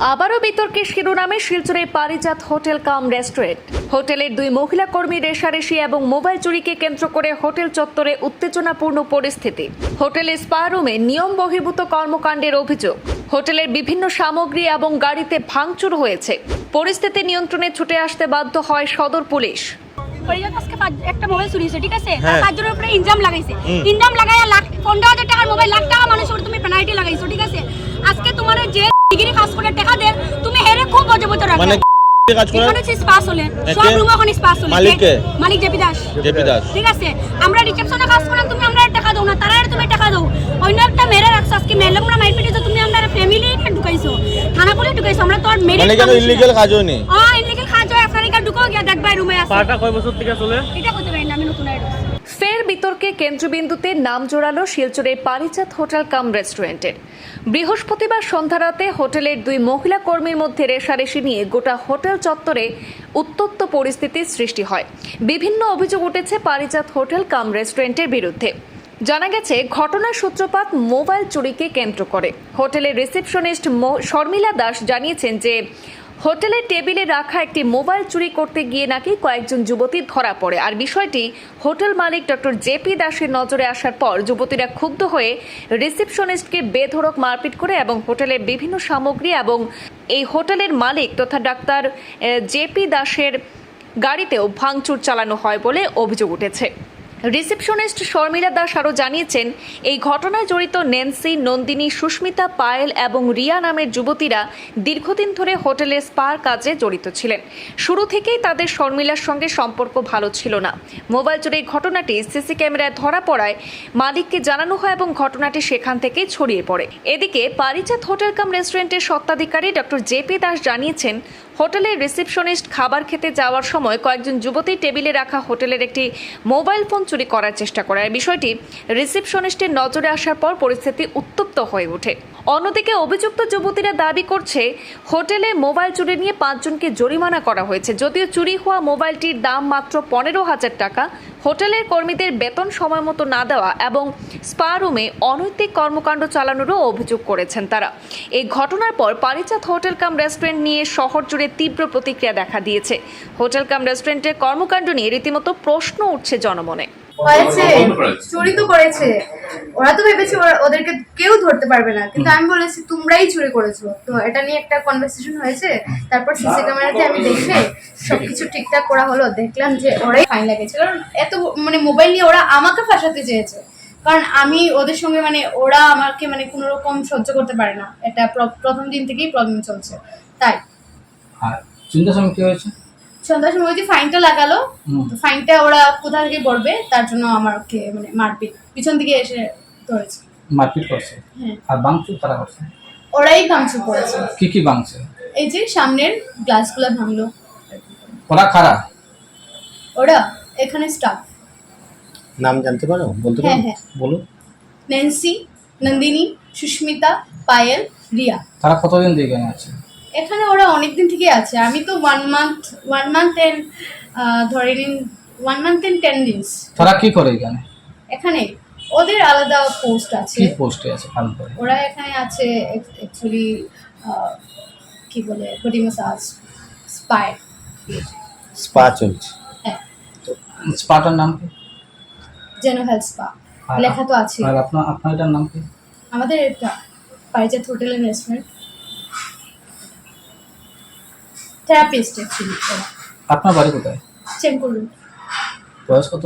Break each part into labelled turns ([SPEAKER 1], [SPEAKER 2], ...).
[SPEAKER 1] আবারও বিতর্কের শিরোনামে শিলচরে পারিজাত হোটেল কাম রেস্টুরেন্ট। হোটেলের দুই মহিলা কর্মী রেশারেশি এবং মোবাইল চুরিকে কেন্দ্র করে হোটেল চত্বরে উত্তেজনাপূর্ণ পরিস্থিতি। হোটেলের স্পা রুমে নিয়ম বহির্ভূত কর্মকাণ্ডের অভিযোগ। হোটেলের বিভিন্ন সামগ্রী এবং গাড়িতে ভাঙচুর হয়েছে। পরিস্থিতি নিয়ন্ত্রণে ছুটে আসতে বাধ্য হয় সদর পুলিশ।
[SPEAKER 2] একটা মোবাইল চুরি ঠিক আছে?
[SPEAKER 3] হ্যাঁ।
[SPEAKER 2] পাঁচজনের উপরে ইনজাম লাগাইছে। ইনজাম লাগাইয়া লাখ পনেরো হাজার টাকার মোবাইল লাখ টাকা মানুষের তুমি পেনাল্টি লাগাইছো ঠিক আছে? আজকে তোমার যে ডিগ্রি পাস করে টাকা দেন তুমি হেরে খুব বজে বজে রাখো
[SPEAKER 3] মানে কাজ করে
[SPEAKER 2] এখানে স্পা হলে। সব রুম এখন স্পা হলে।
[SPEAKER 3] মালিক কে?
[SPEAKER 2] মালিক জেপি দাস।
[SPEAKER 3] জেপি দাস।
[SPEAKER 2] ঠিক আছে। আমরা রিসেপশনে কাজ করলাম তুমি আমরা টাকা দাও না তারা তুমি টাকা দাও অন্য একটা মেরে রাখছো আজকে মেরে আমরা মাইর পেটেছো তুমি আমরা ফ্যামিলি ঢুকাইছো। থানা পুলিশ ঢুকাইছো আমরা তো আর মেরে
[SPEAKER 3] মানে কেন ইলিগেল কাজ হয়নি।
[SPEAKER 2] হয় আপনার ঢুকো গিয়া দেখবা রুমে আছে।
[SPEAKER 4] পাটা কয় বছর থেকে চলে?
[SPEAKER 2] এটা করতে পারি না আমি নতুন আইডি
[SPEAKER 1] ফের বিতর্কে কেন্দ্রবিন্দুতে নাম জোড়ালো শিলচরের পারিজাত হোটেল কাম রেস্টুরেন্টের। বৃহস্পতিবার সন্ধ্যারাতে হোটেলের দুই মহিলা কর্মীর মধ্যে রেশারেশি নিয়ে গোটা হোটেল চত্বরে উত্তপ্ত পরিস্থিতির সৃষ্টি হয়। বিভিন্ন অভিযোগ উঠেছে পারিজাত হোটেল কাম রেস্টুরেন্টের বিরুদ্ধে। জানা গেছে ঘটনার সূত্রপাত মোবাইল চুরিকে কেন্দ্র করে। হোটেলের রিসেপশনিস্ট মো- শর্মিলা দাস জানিয়েছেন যে হোটেলের টেবিলে রাখা একটি মোবাইল চুরি করতে গিয়ে নাকি কয়েকজন যুবতী ধরা পড়ে। আর বিষয়টি হোটেল মালিক ডক্টর জেপি দাসের নজরে আসার পর যুবতীরা ক্ষুব্ধ হয়ে রিসেপশনিস্টকে বেধড়ক মারপিট করে এবং হোটেলের বিভিন্ন সামগ্রী এবং এই হোটেলের মালিক তথা ডাক্তার জেপি দাসের গাড়িতেও ভাঙচুর চালানো হয় বলে অভিযোগ উঠেছে। রিসেপশনিস্ট শর্মিলা দাস আরও জানিয়েছেন, এই ঘটনায় জড়িত ন্যান্সি, নন্দিনী, সুস্মিতা পায়েল এবং রিয়া নামের যুবতীরা দীর্ঘদিন ধরে হোটেলে স্পার কাজে জড়িত ছিলেন। শুরু থেকেই তাদের শর্মিলার সঙ্গে সম্পর্ক ভালো ছিল না। মোবাইল চুরির ঘটনাটি সিসি ক্যামেরায় ধরা পড়ায় মালিককে জানানো হয় এবং ঘটনাটি সেখান থেকেই ছড়িয়ে পড়ে। এদিকে পারিজাত হোটেল কাম রেস্টুরেন্টের স্বত্বাধিকারী ডক্টর জেপি দাস জানিয়েছেন হোটেলের রিসেপশনিস্ট খাবার খেতে যাওয়ার সময় কয়েকজন যুবতী টেবিলে রাখা হোটেলের একটি মোবাইল ফোন চুরি করার চেষ্টা করে। এই বিষয়টি রিসেপশনিস্টের নজরে আসার পর পরিস্থিতি উত্তপ্ত হয়ে ওঠে। অন্যদিকে অভিযুক্ত যুবতীরা দাবি করছে, হোটেলে মোবাইল চুরি নিয়ে পাঁচজনকে জরিমানা করা হয়েছে। যদিও চুরি হওয়া মোবাইলটির দাম মাত্র পনেরো হাজার টাকা হোটেলের কর্মীদের বেতন সময় মতো না দেওয়া এবং স্পা রুমে অনৈতিক কর্মকাণ্ড চালানোরও অভিযোগ করেছেন তারা। এই ঘটনার পর পারিচাঁদ হোটেল কাম রেস্টুরেন্ট নিয়ে শহর জুড়ে তীব্র প্রতিক্রিয়া দেখা দিয়েছে। হোটেল কাম রেস্টুরেন্টের কর্মকাণ্ড নিয়ে রীতিমতো প্রশ্ন উঠছে জনমনে।
[SPEAKER 5] হয়েছে চুরি তো করেছে। ওরা তো ভেবেছে ওদেরকে কেউ ধরতে পারবে না। কিন্তু আমি বলেছি তোমরাই চুরি করেছ। তো এটা নিয়ে একটা কনভারসেশন হয়েছে। তারপর সিসি ক্যামেরাতে আমি দেখে সবকিছু ঠিকঠাক করা হলো। দেখলাম যে ওরাই ফাইন লাগেছে। কারণ এত মানে মোবাইল নিয়ে ওরা আমাকে ফাঁসাতে চেয়েছে। কারণ আমি ওদের সঙ্গে মানে ওরা আমাকে মানে কোনো রকম সহ্য করতে পারে না। এটা প্রথম দিন থেকেই প্রবলেম চলছে। তাই।
[SPEAKER 6] আর চিন্তার সময় কি হয়েছে?
[SPEAKER 5] সন্ধ্যার সময় যে ফাইনটা লাগালো তো ফাইনটা ওরা কোথা থেকে পড়বে তার জন্য আমাকে মানে মারপিট পিছন দিকে এসে ধরেছে।
[SPEAKER 6] মারপিট করছে?
[SPEAKER 5] হ্যাঁ।
[SPEAKER 6] আর বাংচুর তারা করছে?
[SPEAKER 5] ওরাই ভাঙচুর করেছে।
[SPEAKER 6] কি কি বাংছে
[SPEAKER 5] এই যে সামনের গ্লাসগুলো ভাঙলো।
[SPEAKER 6] ওরা খারা
[SPEAKER 5] ওরা এখানে স্টাফ
[SPEAKER 3] নাম জানতে পারো? বলতে
[SPEAKER 5] হ্যাঁ,
[SPEAKER 3] পারো?
[SPEAKER 5] হ্যাঁ।
[SPEAKER 3] বলো।
[SPEAKER 5] ন্যান্সি নন্দিনী সুস্মিতা পায়েল রিয়া
[SPEAKER 6] তারা কতদিন দিয়ে এখানে আছে?
[SPEAKER 5] এখানে ওরা অনেক দিন থেকে আছে। আমি তো one month one month and ধরে নিন ওয়ান মান্থ এন্ড টেন দিনস
[SPEAKER 6] তারা কি করে এখানে?
[SPEAKER 5] এখানে ওদের আলাদা পোস্ট আছে।
[SPEAKER 6] কি পোস্টে আছে? ভালো করে।
[SPEAKER 5] ওরা এখানে আছে অ্যাকচুয়ালি কি বলে বডি ম্যাসাজ স্পাই
[SPEAKER 3] স্পা চলছে।
[SPEAKER 5] হ্যাঁ।
[SPEAKER 6] স্পাটার নাম কি?
[SPEAKER 5] যেন হেলথ স্পা লেখা তো আছে।
[SPEAKER 6] আর আপনার আপনার এটার নাম কি?
[SPEAKER 5] আমাদের এটা Parijat hotel and restaurant therapist ওরা
[SPEAKER 6] আপনার বাড়ি কোথায়?
[SPEAKER 5] চেক করুন
[SPEAKER 6] বয়স কত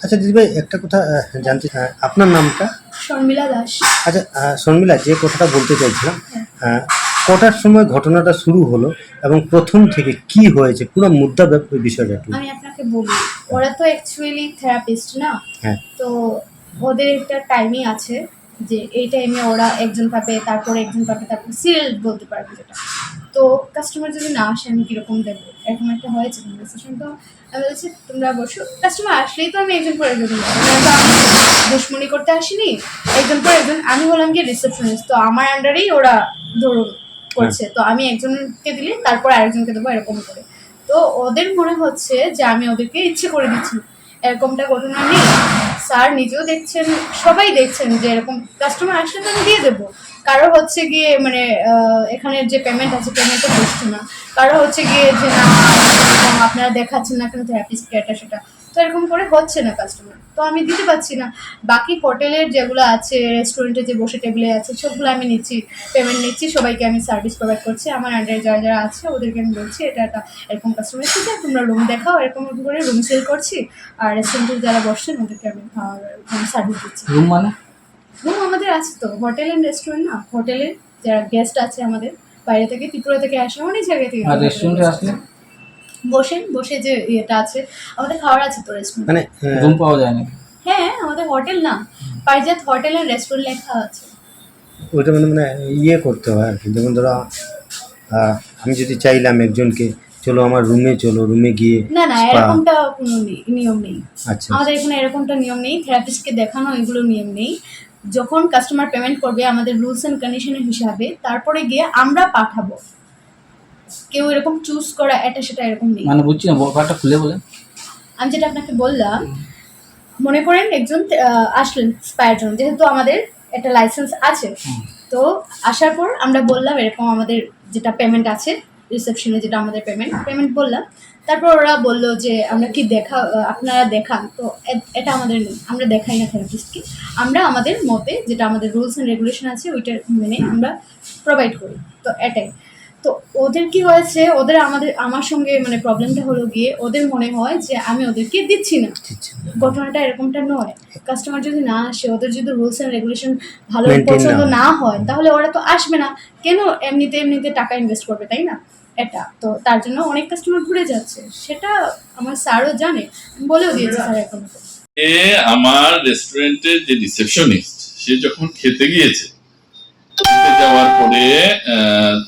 [SPEAKER 7] আচ্ছা দিদিভাই একটা কথা জানতে চাই আপনার নামটা?
[SPEAKER 5] শর্মিলা দাস।
[SPEAKER 7] আচ্ছা শর্মিলা যে কথাটা বলতে চাইছিলাম আহ, কটার সময় ঘটনাটা শুরু হলো এবং প্রথম থেকে কি হয়েছে? পুরো মুদ্রা বিষয়টা
[SPEAKER 5] আমি আপনাকে বলি ওরা তো অ্যাকচুয়ালি থেরাপিস্ট না।
[SPEAKER 7] হ্যাঁ।
[SPEAKER 5] তো ওদের একটা টাইমই আছে যে এই টাইমে ওরা একজন পাবে তারপরে একজন পাবে তারপর সিরিয়াল বলতে পারবে যেটা। তো কাস্টমার যদি না আসে আমি কীরকম দেবো এরকম একটা হয়েছে কনভারসেশন তো আমি বলছি তোমরা বসো। কাস্টমার আসলেই তো আমি একজন পর একজন দুশ্মনী করতে আসিনি একজন পর একজন আমি হলাম গিয়ে রিসেপশনিস্ট তো আমার আন্ডারেই ওরা ধরুন করছে। তো আমি একজনকে দিলে তারপর আরেকজনকে দেবো এরকম করে। তো ওদের মনে হচ্ছে যে আমি ওদেরকে ইচ্ছে করে দিচ্ছি। এরকমটা ঘটনা নেই। স্যার নিজেও দেখছেন সবাই দেখছেন যে এরকম। কাস্টমার আসলে তো আমি দিয়ে দেবো। কারও হচ্ছে গিয়ে মানে এখানে যে পেমেন্ট আছে পেমেন্টও বুঝছে না। কারও হচ্ছে গিয়ে যে না আপনারা দেখাচ্ছেন না কেন থেরাপিস্ট এটা সেটা। তো এরকম করে হচ্ছে না কাস্টমার তো আমি দিতে পারছি না। বাকি হোটেলের যেগুলো আছে রেস্টুরেন্টে যে বসে টেবিলে আছে, সবগুলো আমি নিচ্ছি পেমেন্ট নিচ্ছি, সবাইকে আমি সার্ভিস প্রোভাইড করছি। আমার আন্ডারে যারা যারা আছে, ওদেরকে আমি বলছি, এটা একটা এরকম কাস্টমার এসেছে, তোমরা রুম দেখাও, এরকম করে রুম সেল করছি। আর রেস্টুরেন্টে যারা বসছেন, ওদেরকে আমি সার্ভিস দিচ্ছি।
[SPEAKER 6] রুম মানে?
[SPEAKER 5] রুম আমাদের আছে তো। হোটেল অ্যান্ড রেস্টুরেন্ট না? হোটেলে যারা গেস্ট আছে আমাদের বাইরে থেকে ত্রিপুরা থেকে আসে অনেক জায়গা থেকে
[SPEAKER 6] আর রেস্টুরেন্টে আসলে?
[SPEAKER 5] বসেন বসে যে ইয়েটা আছে আমাদের খাওয়ার আছে তো রেস্টুরেন্ট
[SPEAKER 7] মানে
[SPEAKER 6] রুম পাওয়া যায় না।
[SPEAKER 5] হ্যাঁ আমাদের হোটেল না। পারিজাত হোটেল অ্যান্ড রেস্টুরেন্ট লেখা আছে।
[SPEAKER 7] ওইটা মানে মানে ইয়ে করতে হয় আর কি। যেমন ধরো আমি যদি চাইলাম একজনকে চলো আমার রুমে চলো রুমে গিয়ে
[SPEAKER 5] না না এরকমটা কোনো নিয়ম নেই।
[SPEAKER 7] আচ্ছা
[SPEAKER 5] আমাদের এখানে এরকমটা নিয়ম নেই। থেরাপিস্টকে দেখানো এগুলো নিয়ম নেই। যখন কাস্টমার পেমেন্ট করবে আমাদের রুলস অ্যান্ড কন্ডিশনের হিসাবে তারপরে গিয়ে আমরা পাঠাবো। কেউ এরকম চুজ করা এটা সেটা এরকম নেই।
[SPEAKER 6] মানে বুঝছি না ব্যাপারটা খুলে বলেন।
[SPEAKER 5] আমি যেটা আপনাকে বললাম মনে করেন একজন আসলেন স্পায়ার জন্য যেহেতু আমাদের একটা লাইসেন্স আছে। তো আসার পর আমরা বললাম এরকম আমাদের যেটা পেমেন্ট আছে রিসেপশনে যেটা আমাদের পেমেন্ট পেমেন্ট বললাম। তারপর ওরা বলল যে, আমরা কি দেখা, আপনারা দেখান। তো এটা আমাদের, আমরা দেখাই না থেরাপিস্টকে। আমরা আমাদের মতে, যেটা আমাদের রুলস অ্যান্ড রেগুলেশন আছে, ওইটার মেনে আমরা প্রোভাইড করি। তো এটাই। তো ওদের কি হয়েছে? ওদের আমাদের আমার সঙ্গে মানে প্রবলেমটা হলো গিয়ে ওদের মনে হয় যে আমি ওদেরকে দিচ্ছি না। ঘটনাটা এরকমটা নয়। কাস্টমার যদি না আসে ওদের যদি রুলস অ্যান্ড রেগুলেশন ভালো পছন্দ না হয় তাহলে ওরা তো আসবে না। কেন এমনিতে এমনিতে টাকা ইনভেস্ট করবে তাই না? এটা। তো তার জন্য অনেক কাস্টমার ঘুরে যাচ্ছে। সেটা আমার স্যারও জানে। বলেও দিয়েছে স্যার এখন।
[SPEAKER 4] এ আমার রেস্টুরেন্টের যে রিসেপশনিস্ট সে যখন খেতে গিয়েছে খেতে যাওয়ার পরে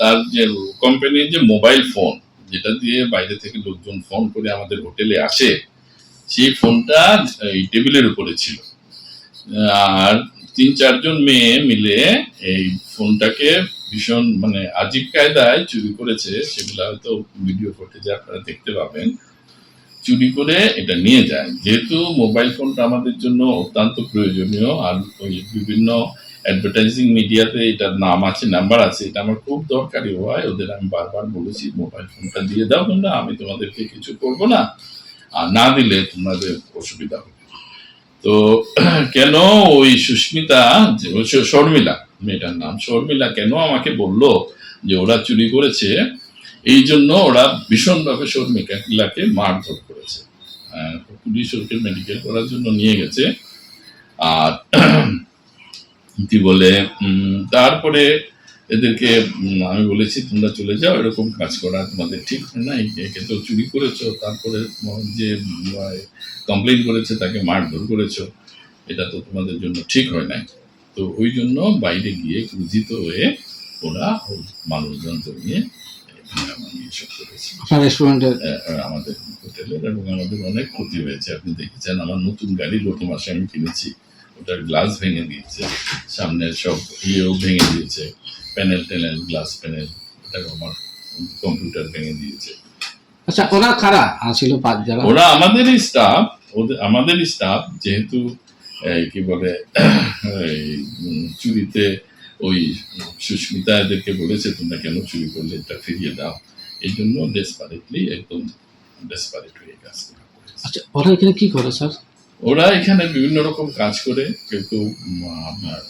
[SPEAKER 4] তার যে কোম্পানির যে মোবাইল ফোন যেটা দিয়ে বাইরে থেকে লোকজন ফোন করে আমাদের হোটেলে আসে, সেই ফোনটা এই টেবিলের উপরে ছিল। আর তিন চারজন মেয়ে মিলে এই ফোনটাকে ভীষণ মানে আজীব কায়দায় চুরি করেছে, সেগুলো হয়তো ভিডিও ফুটেজে আপনারা দেখতে পাবেন। চুরি করে এটা নিয়ে যায়। যেহেতু মোবাইল ফোনটা আমাদের জন্য অত্যন্ত প্রয়োজনীয়, আর ওই বিভিন্ন অ্যাডভার্টাইজিং মিডিয়াতে এটার নাম আছে নাম্বার আছে এটা আমার খুব দরকারি হয় ওদের আমি বারবার বলেছি মোবাইল ফোনটা দিয়ে দাও তোমরা আমি তোমাদেরকে কিছু করব না। আর না দিলে তোমাদের অসুবিধা হবে। তো কেন ওই সুস্মিতা শর্মিলা মেয়েটার নাম শর্মিলা কেন আমাকে বলল যে ওরা চুরি করেছে? এই জন্য ওরা ভীষণভাবে শর্মিলাকে মারধর করেছে। আহ, পুলিশ ওকে মেডিকেল করার জন্য নিয়ে গেছে। আর কি বলে তারপরে এদেরকে আমি বলেছি তোমরা চলে যাও এরকম কাজ করা তোমাদের ঠিক হয় না। একে তো চুরি করেছ তারপরে যে কমপ্লেন করেছে তাকে মারধর করেছ। এটা তো তোমাদের জন্য ঠিক হয় নাই। তো ওই জন্য বাইরে গিয়ে ক্রুজিত হয়ে ওরা ওই মানুষজন নিয়ে আমাদের হোটেলের এবং আমাদের অনেক ক্ষতি হয়েছে। আপনি দেখেছেন আমার নতুন গাড়ি গত মাসে আমি কিনেছি। ওটার গ্লাস ভেঙে দিয়েছে সামনের সব ইয়েও ভেঙে দিয়েছে প্যানেল ট্যানেল গ্লাস প্যানেল ওটা আমার কম্পিউটার ভেঙে দিয়েছে।
[SPEAKER 6] আচ্ছা ওরা কারা? ছিল পাঁচ যারা?
[SPEAKER 4] ওরা আমাদেরই স্টাফ ওদের আমাদেরই স্টাফ যেহেতু কি বলে চুরিতে ওই সুস্মিতা এদেরকে বলেছে তোমরা কেন চুরি করলে? এটা ফিরিয়ে দাও। এই জন্য ডেসপারেটলি একদম ডেসপারেট হয়ে গেছে।
[SPEAKER 6] আচ্ছা ওরা এখানে কি করে স্যার?
[SPEAKER 4] ওরা এখানে বিভিন্ন রকম কাজ করে কেউ কেউ আপনার